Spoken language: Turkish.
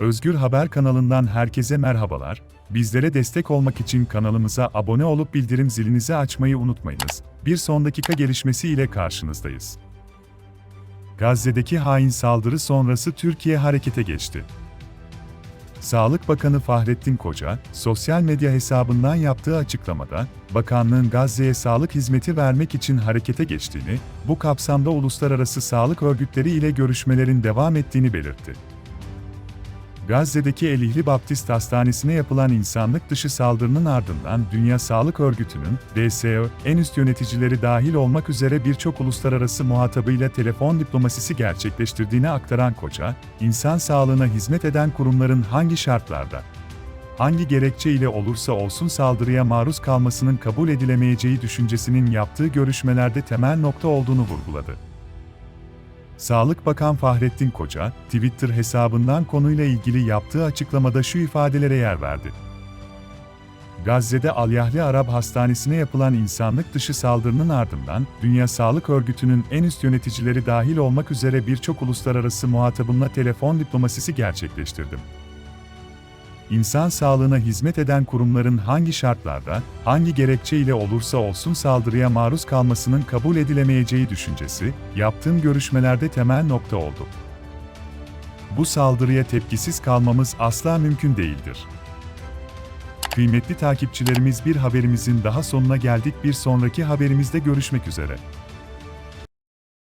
Özgür Haber kanalından herkese merhabalar. Bizlere destek olmak için kanalımıza abone olup bildirim zilinizi açmayı unutmayınız. Bir son dakika gelişmesi ile karşınızdayız. Gazze'deki hain saldırı sonrası Türkiye harekete geçti. Sağlık Bakanı Fahrettin Koca, sosyal medya hesabından yaptığı açıklamada, bakanlığın Gazze'ye sağlık hizmeti vermek için harekete geçtiğini, bu kapsamda uluslararası sağlık örgütleri ile görüşmelerin devam ettiğini belirtti. Gazze'deki El İhli Baptist Hastanesi'ne yapılan insanlık dışı saldırının ardından Dünya Sağlık Örgütü'nün, DSO, en üst yöneticileri dahil olmak üzere birçok uluslararası muhatabıyla telefon diplomasisi gerçekleştirdiğini aktaran Koca, insan sağlığına hizmet eden kurumların hangi şartlarda, hangi gerekçe ile olursa olsun saldırıya maruz kalmasının kabul edilemeyeceği düşüncesinin yaptığı görüşmelerde temel nokta olduğunu vurguladı. Sağlık Bakan Fahrettin Koca, Twitter hesabından konuyla ilgili yaptığı açıklamada şu ifadelere yer verdi. Gazze'de Al-Yahli Arap Hastanesi'ne yapılan insanlık dışı saldırının ardından, Dünya Sağlık Örgütü'nün en üst yöneticileri dahil olmak üzere birçok uluslararası muhatabımla telefon diplomasisi gerçekleştirdim. İnsan sağlığına hizmet eden kurumların hangi şartlarda, hangi gerekçe ile olursa olsun saldırıya maruz kalmasının kabul edilemeyeceği düşüncesi, yaptığım görüşmelerde temel nokta oldu. Bu saldırıya tepkisiz kalmamız asla mümkün değildir. Kıymetli takipçilerimiz bir haberimizin daha sonuna geldik. Bir sonraki haberimizde görüşmek üzere.